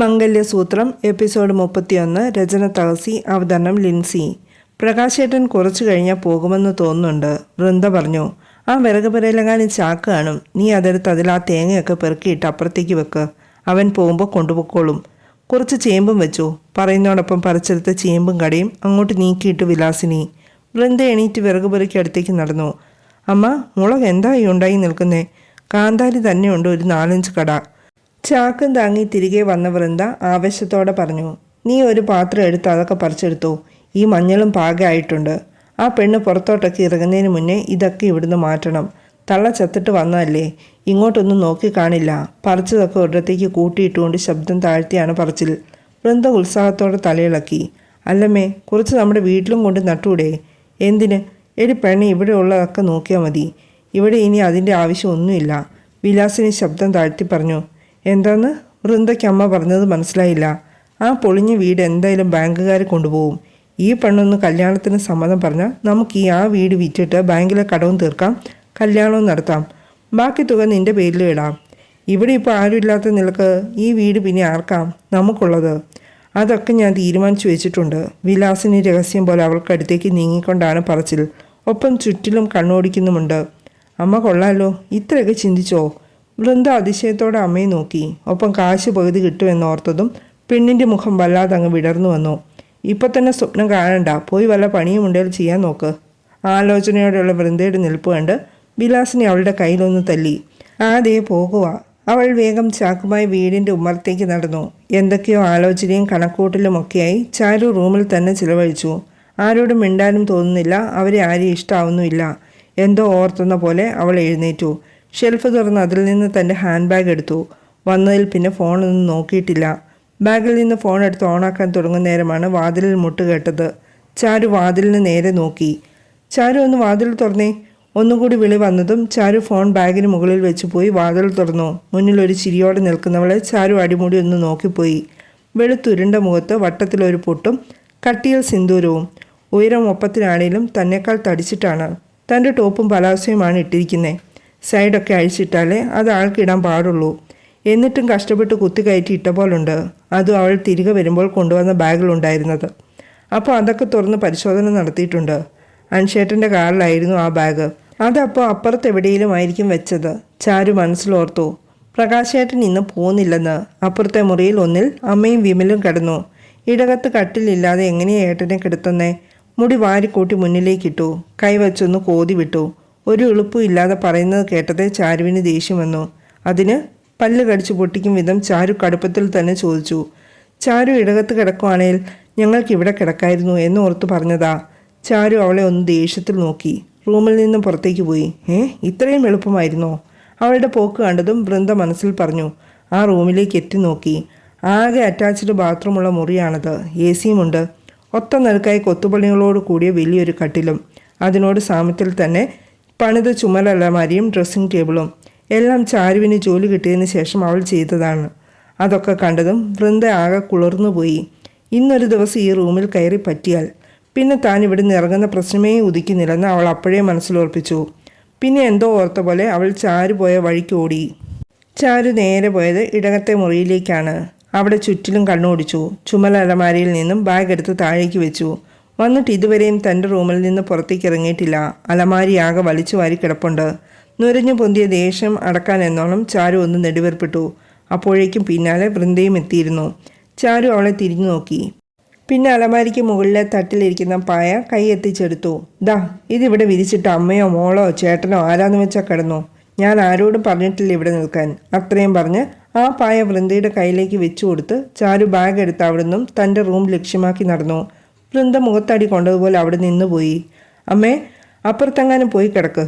മംഗല്യസൂത്രം episode മുപ്പത്തിയൊന്ന് രചന തഹസി അവതരണം ലിൻസി. പ്രകാശേട്ടൻ കുറച്ചു കഴിഞ്ഞാൽ പോകുമെന്ന് തോന്നുന്നുണ്ട്. വൃന്ദ പറഞ്ഞു ആ വിറക് പുരയിലെങ്ങാനും ചാക്ക് കാണും. നീ അതെടുത്ത് അതിൽ ആ തേങ്ങയൊക്കെ പെറുക്കിയിട്ട് അപ്പുറത്തേക്ക് വെക്ക്. അവൻ പോകുമ്പോൾ കൊണ്ടുപോയിക്കോളും. കുറച്ച് ചേമ്പും വെച്ചു. പറയുന്നതോടൊപ്പം പറിച്ചെടുത്ത ചേമ്പും കടയും അങ്ങോട്ട് നീക്കിയിട്ട് വിലാസിനി. വൃന്ദ എണീറ്റ് വിറക് പുരയ്ക്ക് അടുത്തേക്ക് നടന്നു. അമ്മ മുളക് എന്തായി ഉണ്ടായി നിൽക്കുന്നേ? കാന്താരി തന്നെയുണ്ട് ഒരു നാലഞ്ച് കട. ചാക്കും താങ്ങി തിരികെ വന്ന വൃന്ദ ആവേശത്തോടെ പറഞ്ഞു നീ ഒരു പാത്രം എടുത്ത് അതൊക്കെ പറിച്ചെടുത്തു ഈ മഞ്ഞളും പാകമായിട്ടുണ്ട് ആ പെണ്ണ് പുറത്തോട്ടൊക്കെ ഇറങ്ങുന്നതിന് മുന്നേ ഇതൊക്കെ ഇവിടുന്ന് മാറ്റണം. തള്ള ചത്തിട്ട് വന്നതല്ലേ ഇങ്ങോട്ടൊന്നും നോക്കി കാണില്ല. പറിച്ചതൊക്കെ ഒരിടത്തേക്ക് കൂട്ടിയിട്ടുകൊണ്ട് ശബ്ദം താഴ്ത്തിയാണ് പറച്ചിൽ. വൃന്ദ ഉത്സാഹത്തോടെ തലയിളക്കി അല്ലമ്മേ കുറച്ച് നമ്മുടെ വീട്ടിലും കൊണ്ട് നട്ടൂടെ. എന്തിന്? എടി പെണ്ണ് ഇവിടെ ഉള്ളതൊക്കെ നോക്കിയാൽ മതി. ഇവിടെ ഇനി അതിന്റെ ആവശ്യമൊന്നുമില്ല വിലാസിന് ശബ്ദം താഴ്ത്തി പറഞ്ഞു എന്താന്ന്? വൃന്ദയ്ക്ക് അമ്മ പറഞ്ഞത് മനസ്സിലായില്ല. ആ പൊളിഞ്ഞ വീട് എന്തായാലും ബാങ്കുകാർ കൊണ്ടുപോകും. ഈ പെണ്ണൊന്ന് കല്യാണത്തിന് സമ്മതം പറഞ്ഞാൽ നമുക്ക് ഈ ആ വീട് വിറ്റിട്ട് ബാങ്കിലെ കടവും തീർക്കാം കല്യാണവും നടത്താം. ബാക്കി തുക നിന്റെ പേരിൽ ഇടാം. ഇവിടെ ഇപ്പോൾ ആരുമില്ലാത്ത നിലയ്ക്ക് ഈ വീട് പിന്നെ ആർക്കാം നമുക്കുള്ളത്? അതൊക്കെ ഞാൻ തീരുമാനിച്ചു വെച്ചിട്ടുണ്ട്. വിലാസിനി രഹസ്യം പോലെ അവൾക്കടുത്തേക്ക് നീങ്ങിക്കൊണ്ടാണ് പറച്ചിൽ. ഒപ്പം ചുറ്റിലും കണ്ണോടിക്കുന്നുമുണ്ട്. അമ്മ കൊള്ളാലോ? ഇത്രയൊക്കെ ചിന്തിച്ചോ? വൃന്ദ അതിശയത്തോടെ അമ്മയെ നോക്കി. ഒപ്പം കാശ് പകുതി കിട്ടുമെന്നോർത്തതും പെണ്ണിന്റെ മുഖം വല്ലാതെ അങ്ങ് വിടർന്നു വന്നു. ഇപ്പം തന്നെ സ്വപ്നം കാണണ്ട. പോയി വല്ല പണിയും ഉണ്ടെങ്കിൽ ചെയ്യാൻ നോക്ക്. ആലോചനയോടെയുള്ള വൃന്ദയുടെ നിൽപ്പ് കണ്ട് വിലാസിനെ അവളുടെ കയ്യിലൊന്ന് തല്ലി. ആദേ പോകുക അവൾ വേഗം ചാക്കുമായി വീടിന്റെ ഉമ്മറത്തേക്ക് നടന്നു. എന്തൊക്കെയോ ആലോചനയും കണക്കൂട്ടലുമൊക്കെയായി ചാരു റൂമിൽ തന്നെ ചിലവഴിച്ചു. ആരോടും മിണ്ടാനും തോന്നുന്നില്ല. അവരെ ആരെയും ഇഷ്ടാവുന്നുമില്ല. എന്തോ ഓർത്തുന്ന പോലെ അവൾ എഴുന്നേറ്റു. ഷെൽഫ് തുറന്ന് അതിൽ നിന്ന് തന്റെ ഹാൻഡ് ബാഗ് എടുത്തു. വന്നതിൽ പിന്നെ ഫോണൊന്നും നോക്കിയിട്ടില്ല. ബാഗിൽ നിന്ന് ഫോൺ എടുത്ത് ഓണാക്കാൻ തുടങ്ങുന്ന നേരമാണ് വാതിലിൽ മുട്ട് കേട്ടത്. ചാരു വാതിലിന് നേരെ നോക്കി. ചാരു ഒന്ന് വാതിൽ തുറന്നേ. ഒന്നുകൂടി വിളി വന്നതും ചാരു ഫോൺ ബാഗിന് മുകളിൽ വെച്ച് പോയി വാതിൽ തുറന്നു. മുന്നിൽ ഒരു ചിരിയോടെ നിൽക്കുന്നവളെ ചാരു അടിമുടി ഒന്ന് നോക്കിപ്പോയി. വെളുത്തുരുണ്ട മുഖത്ത് വട്ടത്തിലൊരു പൊട്ടും കട്ടിയിൽ സിന്ദൂരവും. ഉയരം ഒപ്പത്തിനാണേലും തന്നെക്കാൾ തടിച്ചിട്ടാണ്. തന്റെ ടോപ്പും പലാസയുമാണ് ഇട്ടിരിക്കുന്നത് സൈഡൊക്കെ അഴിച്ചിട്ടാലേ അത് ആൾക്കിടാൻ പാടുള്ളൂ. എന്നിട്ടും കഷ്ടപ്പെട്ട് കുത്തിക്കയറ്റി ഇട്ട പോലുണ്ട്. അതും അവൾ തിരികെ വരുമ്പോൾ കൊണ്ടുവന്ന ബാഗിലുണ്ടായിരുന്നത്. അപ്പോൾ അതൊക്കെ തുറന്ന് പരിശോധന നടത്തിയിട്ടുണ്ട്. അൻഷേട്ടന്റെ കാറിലായിരുന്നു ആ ബാഗ്. അതപ്പോൾ അപ്പുറത്ത് എവിടെയെങ്കിലും ആയിരിക്കും വെച്ചത്? ചാരു മനസ്സിലോർത്തു. പ്രകാശേട്ടൻ ഇന്ന് പോകുന്നില്ലെന്ന് അപ്പുറത്തെ മുറിയിൽ ഒന്നിൽ അമ്മയും വിമലും കിടന്നു. ഇടകത്ത് കട്ടിലില്ലാതെ എങ്ങനെയാണ് ഏട്ടനെ കിടത്തുന്നേ? മുടി വാരിക്കൂട്ടി മുന്നിലേക്കിട്ടു. കൈവച്ചൊന്ന് കോതി വിട്ടു. ഒരു എളുപ്പവും ഇല്ലാതെ പറയുന്നത് കേട്ടതേ ചാരുവിന് ദേഷ്യം വന്നു. അതിന് പല്ല് കടിച്ചു പൊട്ടിക്കും വിധം ചാരു കടുപ്പത്തിൽ തന്നെ ചോദിച്ചു ചാരു ഇടകത്ത് കിടക്കുവാണേൽ ഞങ്ങൾക്ക് ഇവിടെ കിടക്കായിരുന്നു എന്ന് ഓർത്ത് പറഞ്ഞതാ. ചാരു അവളെ ഒന്ന് ദേഷ്യത്തിൽ നോക്കി. റൂമിൽ നിന്നും പുറത്തേക്ക് പോയി. ഏ ഇത്രയും എളുപ്പമായിരുന്നോ? അവളുടെ പോക്ക് കണ്ടതും വൃന്ദ മനസ്സിൽ പറഞ്ഞു ആ റൂമിലേക്ക് എത്തി നോക്കി. ആകെ അറ്റാച്ച്ഡ് ബാത്റൂമുള്ള മുറിയാണത്. എ സിയുമുണ്ട് ഒത്ത നിരക്കായി കൊത്തുപണികളോട് കൂടിയ വലിയൊരു കട്ടിലും. അതിനോട് സാമ്യത്തിൽ തന്നെ പണിത ചുമലലമാരിയും ഡ്രസ്സിംഗ് ടേബിളും. എല്ലാം ചാരുവിന് ജോലി കിട്ടിയതിന് ശേഷം അവൾ ചെയ്തതാണ്. അതൊക്കെ കണ്ടതും വൃന്ദ ആകെ കുളിർന്നുപോയി ഇന്നൊരു ദിവസം ഈ റൂമിൽ കയറി പറ്റിയാൽ. പിന്നെ താൻ ഇവിടുന്ന് ഇറങ്ങുന്ന പ്രശ്നമേ ഉദിക്കുന്നില്ലെന്ന് അവൾ അപ്പോഴേ മനസ്സിലോർപ്പിച്ചു. പിന്നെ എന്തോ ഓർത്ത പോലെ അവൾ ചാരു പോയ വഴിക്ക് ഓടി. ചാരു നേരെ പോയത് ഇടകത്തെ മുറിയിലേക്കാണ്. അവിടെ ചുറ്റിലും കണ്ണോടിച്ചു. അലമാരയിൽ നിന്നും ബാഗ് എടുത്ത് താഴേക്ക് വെച്ചു. വന്നിട്ട് ഇതുവരെയും തന്റെ റൂമിൽ നിന്ന് പുറത്തേക്ക് ഇറങ്ങിയിട്ടില്ല. അലമാരി ആകെ വലിച്ചു വാരി കിടപ്പുണ്ട്. നുരഞ്ഞു പൊന്തിയ ദേഷ്യം അടക്കാൻ എന്നോണം ചാരു ഒന്ന് നെടുവേർപ്പെട്ടു. അപ്പോഴേക്കും പിന്നാലെ വൃന്ദയും എത്തിയിരുന്നു. ചാരു അവളെ തിരിഞ്ഞു നോക്കി. പിന്നെ അലമാരിക്ക് മുകളിലെ തട്ടിലിരിക്കുന്ന പായ കൈ എത്തിച്ചെടുത്തു. ദാ ഇതിവിടെ വിരിച്ചിട്ട് അമ്മയോ മോളോ ചേട്ടനോ ആരാന്ന് വെച്ചാൽ കിടന്നു. ഞാൻ ആരോടും പറഞ്ഞിട്ടില്ല ഇവിടെ നിൽക്കാൻ. അത്രയും പറഞ്ഞ് ആ പായ വൃന്ദയുടെ കയ്യിലേക്ക് വെച്ചു കൊടുത്ത് ചാരു ബാഗ് എടുത്ത് അവിടുന്നും തന്റെ റൂം ലക്ഷ്യമാക്കി നടന്നു. വൃന്ദ മുഖത്തടി കൊണ്ടതുപോലെ അവിടെ നിന്ന് പോയി. അമ്മേ അപ്പുറത്തെങ്ങാനും പോയി കിടക്ക്.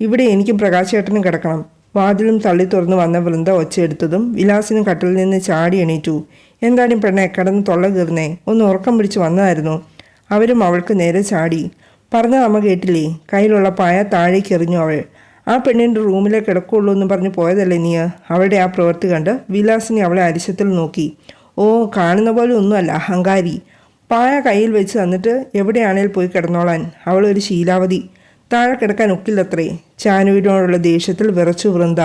ഇവിടെ എനിക്കും പ്രകാശേട്ടനും കിടക്കണം. വാതിലും തള്ളി തുറന്നു വന്ന വൃന്ദ ഒച്ചയെടുത്തതും വിലാസിനും കട്ടിൽ നിന്ന് ചാടി എണീറ്റു. എന്താണീ പെണ്ണെ കിടന്ന് തൊള്ള കീർന്നേ ഒന്ന് ഉറക്കം പിടിച്ച് വന്നതായിരുന്നു അവരും അവൾക്ക് നേരെ ചാടി. പറഞ്ഞ അമ്മ കേട്ടില്ലേ? കയ്യിലുള്ള പായ താഴേക്ക് എറിഞ്ഞു അവൾ. ആ പെണ്ണിന്റെ റൂമിലെ കിടക്കുള്ളൂ എന്ന് പറഞ്ഞ് പോയതല്ലേ നീ? അവളുടെ ആ പ്രവൃത്തി കണ്ട് വിലാസിനെ അവളെ അരിശത്തിൽ നോക്കി. ഓ കാണുന്ന പോലെ ഒന്നുമല്ല അഹങ്കാരി. പായ കയ്യിൽ വെച്ച് തന്നിട്ട് എവിടെയാണേൽ പോയി കിടന്നോളാൻ അവളൊരു ശീലാവതി താഴെ കിടക്കാൻ ഒക്കില്ലത്രേ. ചാനുവിനോടുള്ള ദേഷ്യത്തിൽ വിറച്ചു വൃന്ദ.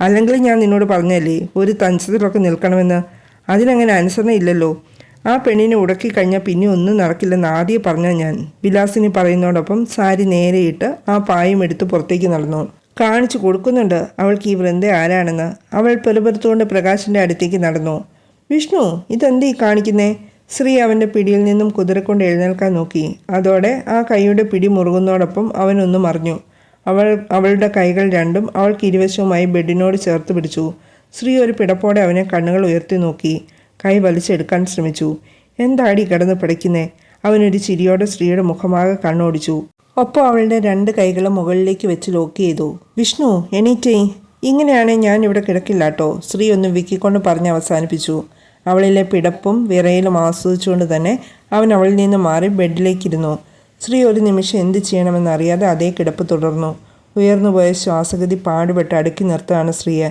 അല്ലെങ്കിൽ ഞാൻ നിന്നോട് പറഞ്ഞല്ലേ ഒരു തഞ്ചത്തിലൊക്കെ നിൽക്കണമെന്ന്. അതിനങ്ങനെ അനുസരണ ഇല്ലല്ലോ ആ പെണ്ണിനെ ഉടക്കി കഴിഞ്ഞാൽ പിന്നെ ഒന്നും നടക്കില്ലെന്ന് ആദ്യം പറഞ്ഞ ഞാൻ. വിലാസിനി പറയുന്നതോടൊപ്പം സാരി നേരെയിട്ട് ആ പായും എടുത്ത് പുറത്തേക്ക് നടന്നു. കാണിച്ചു കൊടുക്കുന്നുണ്ട് അവൾക്ക് ഈ വൃന്ദ ആരാണെന്ന്. അവൾ പെറുപെറുത്തുകൊണ്ട് പ്രകാശിന്റെ അടുത്തേക്ക് നടന്നു. വിഷ്ണു ഇതെന്തേ കാണിക്കുന്നേ? ശ്രീ അവന്റെ പിടിയിൽ നിന്നും കുതിരക്കൊണ്ട് എഴുന്നേൽക്കാൻ നോക്കി. അതോടെ ആ കൈയുടെ പിടി മുറുകുന്നതോടൊപ്പം അവനൊന്ന് മറിഞ്ഞു. അവൾ അവളുടെ കൈകൾ രണ്ടും അവൾക്ക് ഇരുവശവുമായി ബെഡിനോട് ചേർത്ത് പിടിച്ചു. ശ്രീ ഒരു പിടപ്പോടെ അവനെ കണ്ണുകൾ ഉയർത്തി നോക്കി. കൈ വലിച്ചെടുക്കാൻ ശ്രമിച്ചു. എന്താടി കിടന്ന് പിടയ്ക്കുന്നേ? അവനൊരു ചിരിയോടെ സ്ത്രീയുടെ മുഖമാകെ കണ്ണോടിച്ചു. ഒപ്പം അവളുടെ രണ്ട് കൈകളും മുകളിലേക്ക് വെച്ച് ലോക്ക് ചെയ്തു. വിഷ്ണു എണീറ്റേ. ഇങ്ങനെയാണെങ്കിൽ ഞാൻ ഇവിടെ കിടക്കില്ലാട്ടോ. സ്ത്രീ ഒന്ന് വിക്കിക്കൊണ്ട് പറഞ്ഞ് അവസാനിപ്പിച്ചു. അവളിലെ പിടപ്പും വിറയിലും ആസ്വദിച്ചുകൊണ്ട് തന്നെ അവൻ അവളിൽ നിന്ന് മാറി ബെഡിലേക്കിരുന്നു. സ്ത്രീ ഒരു നിമിഷം എന്ത് ചെയ്യണമെന്നറിയാതെ അതേ കിടപ്പ് തുടർന്നു. ഉയർന്നുപോയ ശ്വാസഗതി പാടുപെട്ട് അടുക്കി നിർത്തുകയാണ് സ്ത്രീയെ.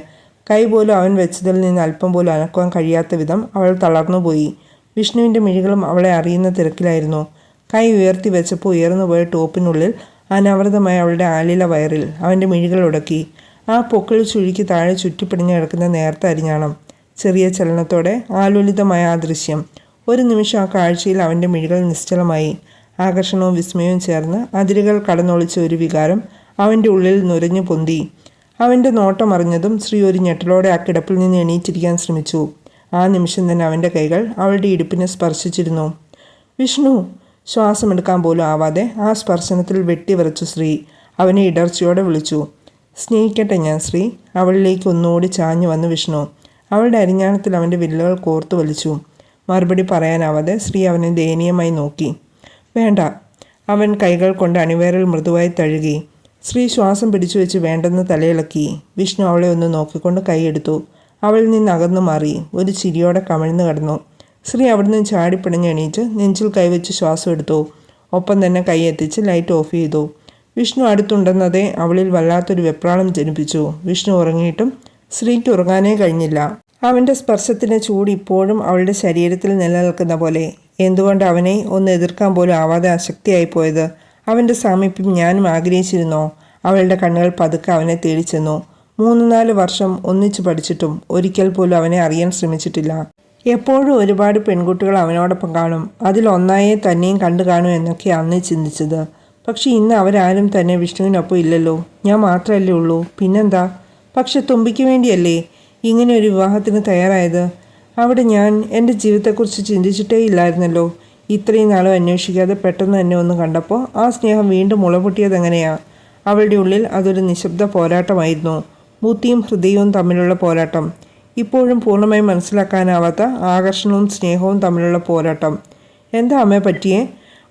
കൈ പോലും അവൻ വെച്ചതിൽ നിന്ന് അല്പം പോലും അനക്കുവാൻ കഴിയാത്ത വിധം അവൾ തളർന്നുപോയി വിഷ്ണുവിന്റെ മിഴികളും അവളെ അറിയുന്ന തിരക്കിലായിരുന്നു. കൈ ഉയർത്തി വെച്ചപ്പോൾ ഉയർന്നുപോയ ടോപ്പിനുള്ളിൽ അനവൃതമായ അവളുടെ ആലില വയറിൽ അവന്റെ മിഴികൾ ഉടക്കി. ആ പൊക്കിൾ ചുഴിക്ക് താഴെ ചുറ്റിപ്പിടിഞ്ഞ് കിടക്കുന്ന നേർത്ത അരിഞ്ഞാണം. ചെറിയ ചലനത്തോടെ ആലോലിതമായ ആ ദൃശ്യം. ഒരു നിമിഷം ആ കാഴ്ചയിൽ അവന്റെ മിഴികൾ നിശ്ചലമായി. ആകർഷണവും വിസ്മയവും ചേർന്ന് അതിരുകൾ കടന്നൊളിച്ച ഒരു വികാരം അവന്റെ ഉള്ളിൽ നുരഞ്ഞു പൊന്തി. അവന്റെ നോട്ടം അറിഞ്ഞതും ശ്രീ ഒരു ഞെട്ടലോടെ ആ കിടപ്പിൽ നിന്ന് എണീറ്റിരിക്കാൻ ശ്രമിച്ചു. ആ നിമിഷം തന്നെ അവന്റെ കൈകൾ അവളുടെ ഇടുപ്പിനെ സ്പർശിച്ചിരുന്നു. വിഷ്ണു ശ്വാസമെടുക്കാൻ പോലും ആവാതെ ആ സ്പർശനത്തിൽ വെട്ടിവിറച്ചു ശ്രീ അവനെ ഇടർച്ചയോടെ വിളിച്ചു. സ്നേഹിക്കട്ടെ ഞാൻ ശ്രീ അവളിലേക്ക് ഒന്നുകൂടി ചാഞ്ഞു വന്നു വിഷ്ണു. അവളുടെ അരിഞ്ഞാണത്തിൽ അവന്റെ വില്ലുകൾ കോർത്തു വലിച്ചു. മറുപടി പറയാനാവാതെ ശ്രീ അവനെ ദയനീയമായി നോക്കി. വേണ്ട. അവൻ കൈകൾ കൊണ്ട് അണിവേറിൽ മൃദുവായി തഴുകി. ശ്രീ ശ്വാസം പിടിച്ചു വെച്ച് വേണ്ടെന്ന് തലയിളക്കി. വിഷ്ണു അവളെ ഒന്ന് നോക്കിക്കൊണ്ട് കൈയെടുത്തു അവളിൽ നിന്ന് അകന്നു മാറി. ഒരു ചിരിയോടെ കമിഴ്ന്നു കിടന്നു. ശ്രീ അവിടുന്ന് ചാടിപ്പിടഞ്ഞ് എണീറ്റ് നെഞ്ചിൽ കൈവച്ച് ശ്വാസം എടുത്തു. ഒപ്പം തന്നെ കൈയെത്തിച്ച് ലൈറ്റ് ഓഫ് ചെയ്തു. വിഷ്ണു അടുത്തുണ്ടെന്നതേ അവളിൽ വല്ലാത്തൊരു വെപ്രാളം ജനിപ്പിച്ചു. വിഷ്ണു ഉറങ്ങിയിട്ടും ശ്രീക്ക് ഉറങ്ങാനേ കഴിഞ്ഞില്ല. അവന്റെ സ്പർശത്തിന്റെ ചൂട് ഇപ്പോഴും അവളുടെ ശരീരത്തിൽ നിലനിൽക്കുന്ന പോലെ. എന്തുകൊണ്ട് അവനെ ഒന്ന് എതിർക്കാൻ പോലും ആവാതെ അശക്തിയായി പോയത്? അവന്റെ സാമീപ്യം ഞാനും ആഗ്രഹിച്ചിരുന്നോ. അവളുടെ കണ്ണുകൾ പതുക്കെ അവനെ തേടിച്ചെന്നു മൂന്ന് നാല് വർഷം ഒന്നിച്ചു പഠിച്ചിട്ടും ഒരിക്കൽ പോലും അവനെ അറിയാൻ ശ്രമിച്ചിട്ടില്ല. എപ്പോഴും ഒരുപാട് പെൺകുട്ടികൾ അവനോടൊപ്പം കാണും. അതിലൊന്നായേ തന്നെയും കണ്ടു കാണും എന്നൊക്കെ അന്ന് ചിന്തിച്ചത്. പക്ഷെ ഇന്ന് അവരാരും തന്നെ വിഷ്ണുവിനൊപ്പം ഇല്ലല്ലോ. ഞാൻ മാത്രമല്ലേ ഉള്ളൂ. പിന്നെന്താ? പക്ഷെ തുമ്പിക്ക് വേണ്ടിയല്ലേ ഇങ്ങനെ ഒരു വിവാഹത്തിന് തയ്യാറായത്? അവിടെ ഞാൻ എന്റെ ജീവിതത്തെക്കുറിച്ച് ചിന്തിച്ചിട്ടേ ഇല്ലായിരുന്നല്ലോ. ഇത്രയും നാളും അന്വേഷിക്കാതെ പെട്ടെന്ന് തന്നെ ഒന്ന് കണ്ടപ്പോൾ ആ സ്നേഹം വീണ്ടും മുളപൊട്ടിയത് എങ്ങനെയാ? അവളുടെ ഉള്ളിൽ അതൊരു നിശബ്ദ പോരാട്ടമായിരുന്നു. ബുദ്ധിയും ഹൃദയവും തമ്മിലുള്ള പോരാട്ടം. ഇപ്പോഴും പൂർണമായും മനസ്സിലാക്കാനാവാത്ത ആകർഷണവും സ്നേഹവും തമ്മിലുള്ള പോരാട്ടം. എന്താ അമ്മയെ പറ്റിയേ?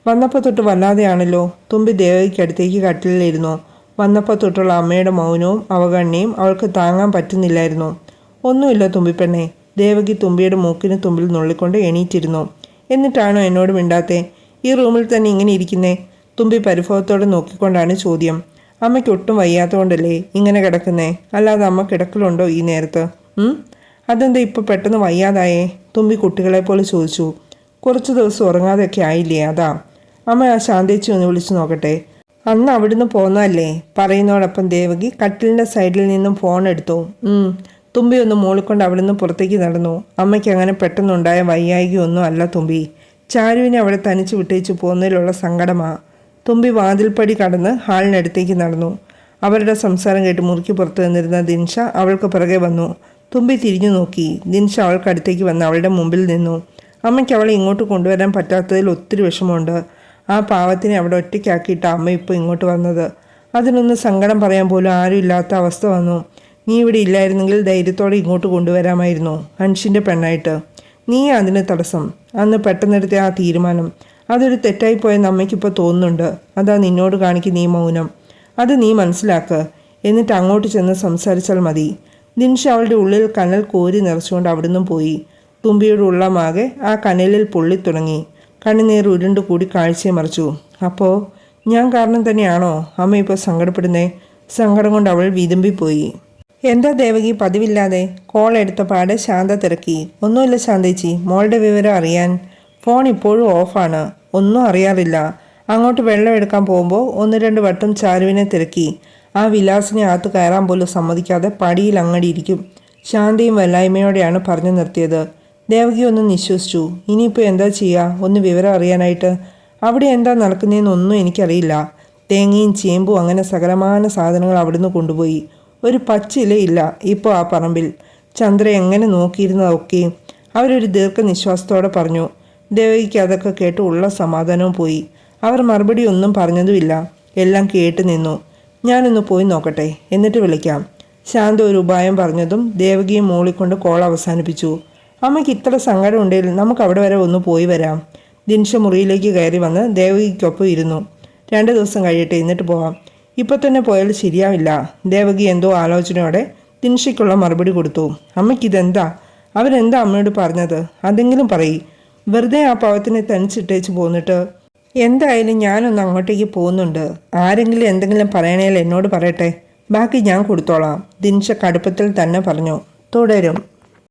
വന്നപ്പോൾ തൊട്ട് വല്ലാതെയാണല്ലോ. തുമ്പി ദേവയ്ക്കടുത്തേക്ക് കട്ടിലിരുന്നു വന്നപ്പോൾ തൊട്ടുള്ള അമ്മയുടെ മൗനവും അവഗണനയും അവൾക്ക് താങ്ങാൻ പറ്റുന്നില്ലായിരുന്നു. ഒന്നുമില്ല തുമ്പിപ്പെണ്ണെ. ദേവകി തുമ്പിയുടെ മൂക്കിന് തുമ്പിൽ നുള്ളിക്കൊണ്ട് എണീറ്റിരുന്നു. എന്നിട്ടാണോ എന്നോട് മിണ്ടാത്തെ? ഈ റൂമിൽ തന്നെ ഇങ്ങനെ ഇരിക്കുന്നേ തുമ്പി പരിഭവത്തോടെ നോക്കിക്കൊണ്ടാണ് ചോദ്യം. അമ്മയ്ക്ക് ഒട്ടും വയ്യാത്തതുകൊണ്ടല്ലേ ഇങ്ങനെ കിടക്കുന്നേ? അല്ലാതെ അമ്മ കിടക്കലുണ്ടോ ഈ നേരത്ത്? അതെന്താ ഇപ്പോൾ പെട്ടെന്ന് വയ്യാതായേ തുമ്പി കുട്ടികളെ പോലെ ചോദിച്ചു. കുറച്ച് ദിവസം ഉറങ്ങാതെയൊക്കെ ആയില്ലേ? അതാ. അമ്മ ആ ശാന്തേച്ചി ഒന്ന് വിളിച്ചു നോക്കട്ടെ. അന്ന് അവിടുന്ന് പോന്നല്ലേ പറയുന്നതോടൊപ്പം ദേവകി കട്ടിലിന്റെ സൈഡിൽ നിന്നും ഫോൺ എടുത്തു. തുമ്പി ഒന്ന് മൂളിക്കൊണ്ട് അവിടുന്ന് പുറത്തേക്ക് നടന്നു. അമ്മയ്ക്ക് അങ്ങനെ പെട്ടെന്നുണ്ടായ വയ്യായികയൊന്നും അല്ല തുമ്പി. ചാരുവിനെ അവിടെ തനിച്ച് വിട്ടേച്ച് പോകുന്നതിലുള്ള സങ്കടമാ. തുമ്പി വാതിൽപ്പടി കടന്ന് ഹാളിനടുത്തേക്ക് നടന്നു. അവരുടെ സംസാരം കേട്ട് മുറുക്കി പുറത്തു നിന്നിരുന്ന ദിൻഷ അവൾക്ക് പുറകെ വന്നു. തുമ്പി തിരിഞ്ഞു നോക്കി. ദിൻഷ അവൾക്കടുത്തേക്ക് വന്ന് അവളുടെ മുമ്പിൽ നിന്നു. അമ്മയ്ക്ക് അവളെ ഇങ്ങോട്ട് കൊണ്ടുവരാൻ പറ്റാത്തതിൽ ഒത്തിരി വിഷമമുണ്ട്. ആ പാവത്തിനെ അവിടെ ഒറ്റയ്ക്കാക്കിയിട്ട് അമ്മ ഇപ്പോൾ ഇങ്ങോട്ട് വന്നത്. അതിനൊന്ന് സങ്കടം പറയാൻ പോലും ആരും ഇല്ലാത്ത അവസ്ഥ വന്നു. നീ ഇവിടെ ഇല്ലായിരുന്നെങ്കിൽ ധൈര്യത്തോടെ ഇങ്ങോട്ട് കൊണ്ടുവരാമായിരുന്നു ഹൻഷിന്റെ പെണ്ണായിട്ട്. നീ അതിന് തടസ്സം. അന്ന് പെട്ടെന്നെടുത്ത ആ തീരുമാനം. അതൊരു തെറ്റായിപ്പോയെന്ന് അമ്മയ്ക്കിപ്പോൾ തോന്നുന്നുണ്ട്. അതാ നിന്നോട് കാണിക്കുന്ന നീ മൗനം. അത് നീ മനസ്സിലാക്ക്. എന്നിട്ട് അങ്ങോട്ട് ചെന്ന് സംസാരിച്ചാൽ മതി. നിൻഷ അവളുടെ ഉള്ളിൽ കനൽ കോരി നിറച്ചുകൊണ്ട് അവിടുന്ന് പോയി. തുമ്പിയുടെ ഉള്ളമാകെ ആ കനലിൽ പൊള്ളിത്തുടങ്ങി. കണ്ണുനീർ ഉരുണ്ട് കൂടി കാഴ്ചയെ മറിച്ചു. അപ്പോൾ ഞാൻ കാരണം തന്നെയാണോ അമ്മ ഇപ്പോൾ സങ്കടപ്പെടുന്നേ? സങ്കടം കൊണ്ട് അവൾ വിതുമ്പിപ്പോയി. എന്താ ദേവകി പതിവില്ലാതെ കോൾ എടുത്ത പാടെ ശാന്ത തിരക്കി. ഒന്നുമില്ല ശാന്തേച്ചി മോളുടെ വിവരം അറിയാൻ ഫോൺ ഇപ്പോഴും ഓഫാണ് ഒന്നും അറിയാറില്ല. അങ്ങോട്ട് വെള്ളം എടുക്കാൻ പോകുമ്പോൾ ഒന്ന് രണ്ട് വട്ടം ചാരുവിനെ തിരക്കി. ആ വിലാസിനെ അകത്ത് കയറാൻ പോലും സമ്മതിക്കാതെ പടിയിൽ അങ്ങടിയിരിക്കും ശാന്തയും വല്ലായ്മയോടെയാണ് പറഞ്ഞു നിർത്തിയത്. ദേവകി ഒന്ന് നിശ്വസിച്ചു. ഇനിയിപ്പോൾ എന്താ ചെയ്യുക ഒന്ന് വിവരം അറിയാനായിട്ട്. അവിടെ എന്താ നടക്കുന്നതെന്നൊന്നും എനിക്കറിയില്ല. തേങ്ങയും ചേമ്പും അങ്ങനെ സകലമാന സാധനങ്ങൾ അവിടുന്ന് കൊണ്ടുപോയി. ഒരു പച്ചിലയില്ല ഇപ്പോൾ ആ പറമ്പിൽ. ചന്ദ്ര എങ്ങനെ നോക്കിയിരുന്നതൊക്കെ അവരൊരു ദീർഘനിശ്വാസത്തോടെ പറഞ്ഞു. ദേവകിക്ക് അതൊക്കെ കേട്ട് ഉള്ള സമാധാനവും പോയി. അവർ മറുപടി ഒന്നും പറഞ്ഞതുമില്ല. എല്ലാം കേട്ട് നിന്നു. ഞാനൊന്ന് പോയി നോക്കട്ടെ. എന്നിട്ട് വിളിക്കാം. ശാന്ത ഒരു ഉപായം പറഞ്ഞതും ദേവകിയെ മൂളിക്കൊണ്ട് കോൾ അവസാനിപ്പിച്ചു. അമ്മയ്ക്ക് ഇത്ര സങ്കടം ഉണ്ടെങ്കിൽ നമുക്ക് അവിടെ വരെ ഒന്ന് പോയി വരാം. ദിൻഷ മുറിയിലേക്ക് കയറി വന്ന് ദേവകിക്കൊപ്പം ഇരുന്നു. രണ്ട് ദിവസം കഴിയട്ടെ എന്നിട്ട് പോവാം. ഇപ്പം തന്നെ പോയാൽ ശരിയാവില്ല. ദേവകി എന്തോ ആലോചനയോടെ ദിൻഷയ്ക്കുള്ള മറുപടി കൊടുത്തു. അമ്മയ്ക്കിതെന്താ? അവരെന്താ അമ്മയോട് പറഞ്ഞത്? അതെങ്കിലും പറയ്. വെറുതെ ആ പാവത്തിനെ തനിച്ചിട്ടേച്ച് പോന്നിട്ട് എന്തായാലും ഞാനൊന്ന് അങ്ങോട്ടേക്ക് പോകുന്നുണ്ട്. ആരെങ്കിലും എന്തെങ്കിലും പറയണേൽ എന്നോട് പറയട്ടെ. ബാക്കി ഞാൻ കൊടുത്തോളാം. ദിൻഷ കടുപ്പത്തിൽ തന്നെ പറഞ്ഞു. തുടരും.